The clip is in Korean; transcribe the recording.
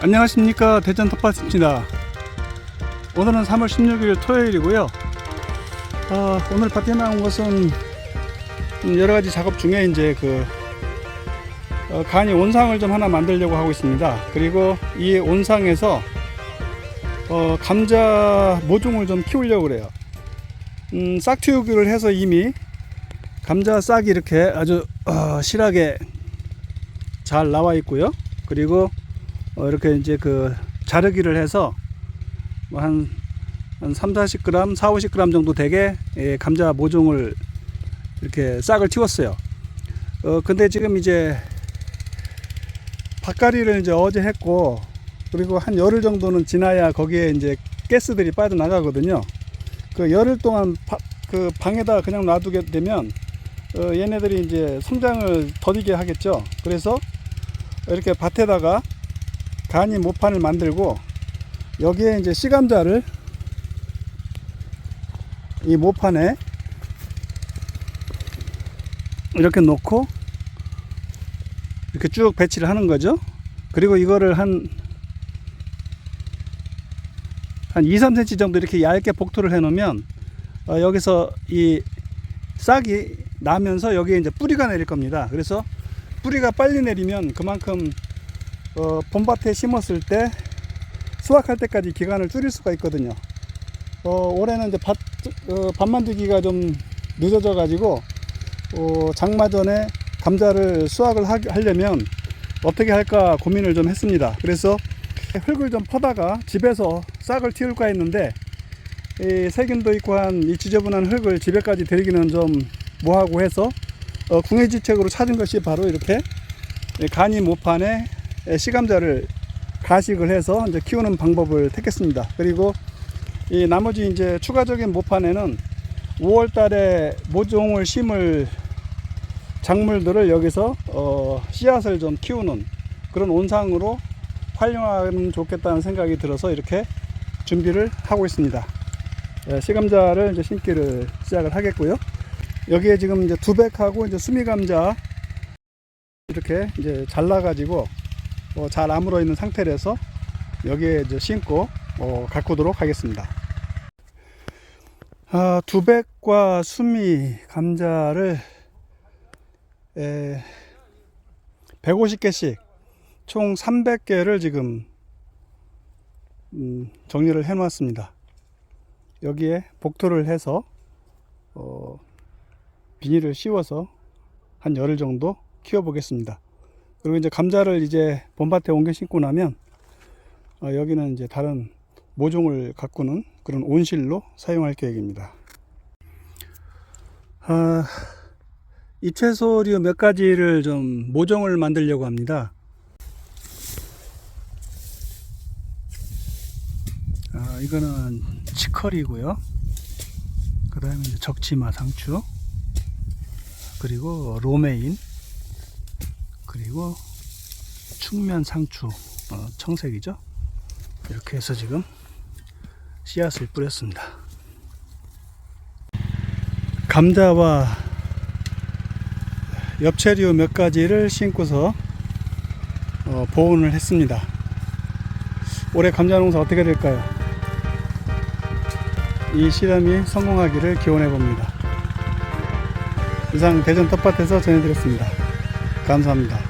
안녕하십니까. 대전 텃밭입니다. 오늘은 3월 16일 토요일이고요. 어, 오늘 밭에 나온 것은 여러가지 작업 중에 이제 그 어, 간이 온상을 좀 하나 만들려고 하고 있습니다. 그리고 이 온상에서 어, 감자 모종을 좀 키우려고 그래요. 음, 싹틔우기를 해서 이미 감자 싹이 이렇게 아주 어, 실하게 잘 나와 있고요. 그리고 어, 이렇게 이제 그 자르기를 해서 뭐 한, 한 3, 40g, 4, 50g 정도 되게 예, 감자 모종을 이렇게 싹을 틔웠어요. 어, 근데 지금 이제 밭가리를 이제 어제 했고 그리고 한 열흘 정도는 지나야 거기에 이제 가스들이 빠져나가거든요. 그 열흘 동안 바, 그 방에다 그냥 놔두게 되면 어, 얘네들이 이제 성장을 더디게 하겠죠. 그래서 이렇게 밭에다가 간이 모판을 만들고 여기에 이제 씨감자를 이 모판에 이렇게 놓고 이렇게 쭉 배치를 하는 거죠. 그리고 이거를 한, 한 2, 3cm 정도 이렇게 얇게 복토를 해 놓으면 어, 여기서 이 싹이 나면서 여기에 이제 뿌리가 내릴 겁니다. 그래서 뿌리가 빨리 내리면 그만큼 어, 봄밭에 심었을 때 수확할 때까지 기간을 줄일 수가 있거든요. 어, 올해는 이제 밭, 어, 밭 만들기가 좀 늦어져 가지고 어, 장마 전에 감자를 수확을 하, 하려면 어떻게 할까 고민을 좀 했습니다. 그래서 흙을 좀 퍼다가 집에서 싹을 틔울까 했는데 이 세균도 있고 한 이 지저분한 흙을 집에까지 데리기는 좀 뭐하고 해서 어, 궁예지책으로 찾은 것이 바로 이렇게 간이 모판에 씨감자를 가식을 해서 이제 키우는 방법을 택했습니다. 그리고 이 나머지 이제 추가적인 모판에는 5월 달에 모종을 심을 작물들을 여기서 어 씨앗을 좀 키우는 그런 온상으로 활용하면 좋겠다는 생각이 들어서 이렇게 준비를 하고 있습니다. 예, 씨감자를 이제 심기를 시작을 하겠고요. 여기에 지금 이제 두백하고 이제 수미감자 이렇게 이제 잘라가지고 어, 잘 아물어 있는 상태라서 여기에 이제 심고 어, 가꾸도록 하겠습니다. 아, 두백과 수미 감자를 에, 150개씩 총 300개를 지금 음, 정리를 해 놓았습니다. 여기에 복토를 해서 어, 비닐을 씌워서 한 열흘 정도 키워 보겠습니다. 그리고 이제 감자를 이제 봄밭에 옮겨 심고 나면 어, 여기는 이제 다른 모종을 가꾸는 그런 온실로 사용할 계획입니다. 아, 잎채소류 몇 가지를 좀 모종을 만들려고 합니다. 아, 이거는 치커리고요. 그 다음에 적치마 상추, 그리고 로메인, 그리고 축면 상추 어, 청색이죠? 이렇게 해서 지금 씨앗을 뿌렸습니다. 감자와 엽채류 몇 가지를 심고서 어, 보온을 했습니다. 올해 감자 농사 어떻게 될까요? 이 실험이 성공하기를 기원해 봅니다. 이상 대전 텃밭에서 전해드렸습니다. 감사합니다